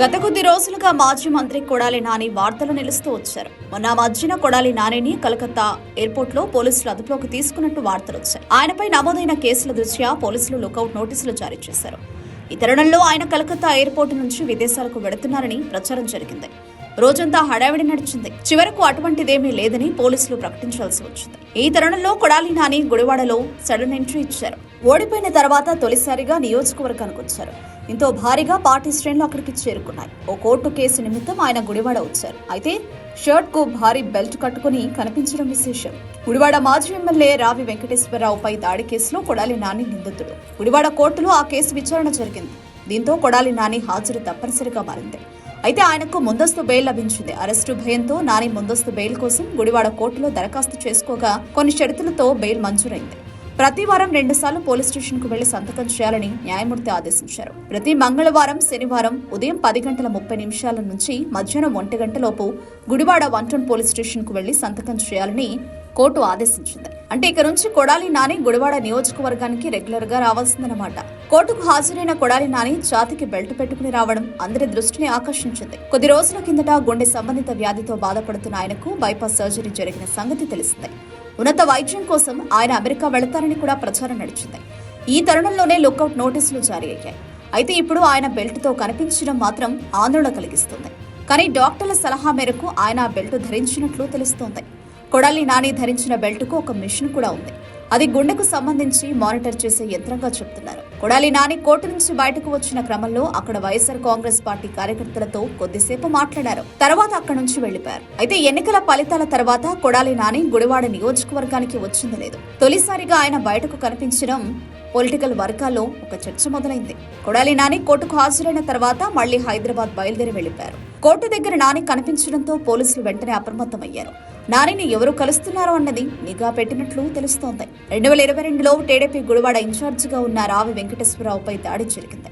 గత కొద్ది రోజులుగా మాజీ మంత్రి కొడాలి నాని వార్తలు నిలుస్తూ వచ్చారు. మొన్న మధ్యన కొడాలి నానిని కలకత్తా ఎయిర్పోర్ట్లో పోలీసులు అదుపులోకి తీసుకున్నట్టు వార్తలు వచ్చాయి. ఆయనపై నమోదైన కేసుల దృష్ట్యా పోలీసులు లుకౌట్ నోటీసులు జారీ చేశారు. ఈ తరుణంలో ఆయన కలకత్తా ఎయిర్పోర్ట్ నుంచి విదేశాలకు వెడుతున్నారని ప్రచారం జరిగింది. రోజంతా హడావిడి నడిచింది. చివరకు అటువంటిదేమీ లేదని పోలీసులు ప్రకటించాల్సి వచ్చింది. ఈ తరుణంలో కొడాలి నాని గుడివాడలో సడన్ ఎంట్రీ ఇచ్చారు. ఓడిపోయిన తర్వాత తొలిసారిగా నియోజకవర్గానికి వచ్చారు. దీంతో భారీగా పార్టీ శ్రేణులు అక్కడికి చేరుకున్నాయి. ఓ కోర్టు కేసు నిమిత్తం ఆయన గుడివాడ వచ్చారు. అయితే షర్ట్కు భారీ బెల్ట్ కట్టుకుని కనిపించడం విశేషం. గుడివాడ మాజీ ఎమ్మెల్యే రావి వెంకటేశ్వరరావుపై దాడి కేసులో కొడాలి నాని నిందితుడు. గుడివాడ కోర్టులో ఆ కేసు విచారణ జరిగింది. దీంతో కొడాలి నాని హాజరు తప్పనిసరిగా మారింది. అయితే ఆయనకు ముందస్తు బెయిల్ లభించింది. అరెస్టు భయంతో నాని ముందస్తు బెయిల్ కోసం గుడివాడ కోర్టులో దరఖాస్తు చేసుకోగా కొన్ని షరతులతో బెయిల్ మంజూరైంది. ప్రతి వారం రెండుసార్లు పోలీస్ స్టేషన్కు వెళ్ళి సంతకం చేయాలని న్యాయమూర్తి ఆదేశించారు. ప్రతి మంగళవారం శనివారం ఉదయం పది గంటల ముప్పై నిమిషాల నుంచి మధ్యాహ్నం ఒంటి గంటలోపు గుడివాడ వన్ టౌన్ పోలీస్ స్టేషన్కు వెళ్ళి సంతకం చేయాలని కోర్టు ఆదేశించింది. అంటే ఇక నుంచి కొడాలి నాని గుడివాడ నియోజకవర్గానికి రెగ్యులర్గా రావాల్సిందన్నమాట. కోర్టుకు హాజరైన కొడాలి నాని ఛాతికి బెల్ట్ పెట్టుకుని రావడం అందరి దృష్టిని ఆకర్షించింది. కొద్ది రోజుల కిందట గుండె సంబంధిత వ్యాధితో బాధపడుతున్న ఆయనకు బైపాస్ సర్జరీ జరిగిన సంగతి తెలిసిందే. ఉన్నత వైద్యం కోసం ఆయన అమెరికా వెళతారని కూడా ప్రచారం నడిచింది. ఈ తరుణంలోనే లుకౌట్ నోటీసులు జారీ అయ్యాయి. అయితే ఇప్పుడు ఆయన బెల్ట్తో కనిపించడం మాత్రం ఆందోళన కలిగిస్తుంది. కానీ డాక్టర్ల సలహా మేరకు ఆయన బెల్ట్ ధరించినట్లు తెలుస్తోంది. కొడాలి నాని ధరించిన బెల్ట్కు ఒక మిషన్ కూడా ఉంది. అది గుండెకు సంబంధించి మానిటర్ చేసే యంత్రంగా చెప్తున్నారు. కొడాలి నాని కోర్టు నుంచి బయటకు వచ్చిన క్రమంలో అక్కడ వైఎస్ఆర్ కాంగ్రెస్ పార్టీ కార్యకర్తలతో కొద్దిసేపు మాట్లాడారు. తర్వాత అక్కడి నుంచి వెళ్ళిపోయారు అయితే ఎన్నికల ఫలితాల తర్వాత కొడాలి నాని గుడివాడ నియోజకవర్గానికి వచ్చింది లేదు. తొలిసారిగా ఆయన బయటకు కనిపించడం పొలిటికల్ వర్గాల్లో ఒక చర్చ మొదలైంది. కొడాలి నాని కోర్టుకు హాజరైన తర్వాత మళ్ళీ హైదరాబాద్ బయలుదేరి వెళ్ళిపోయారు కోర్టు దగ్గర నాని కనిపించడంతో పోలీసులు వెంటనే అప్రమత్తమయ్యారు. నానిని ఎవరు కలుస్తున్నారో అన్నది నిఘా పెట్టినట్లు తెలుస్తోంది. రెండు వేల ఇరవై రెండులో టీడీపీ గుడివాడ ఇన్ఛార్జిగా ఉన్న రావి వెంకటేశ్వరరావుపై దాడి జరిగింది.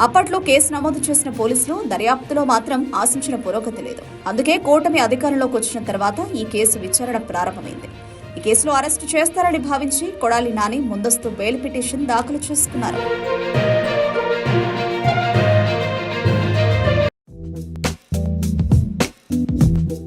అప్పట్లో కేసు నమోదు చేసిన పోలీసులు దర్యాప్తులో మాత్రం ఆశించిన పురోగతి లేదు. అందుకే కూటమి అధికారంలోకి వచ్చిన తర్వాత ఈ కేసు విచారణ ప్రారంభమైంది. ఈ కేసులో అరెస్టు చేస్తారని భావించి కొడాలి నాని ముందస్తు బెయిల్ పిటిషన్ దాఖలు చేసుకున్నారు.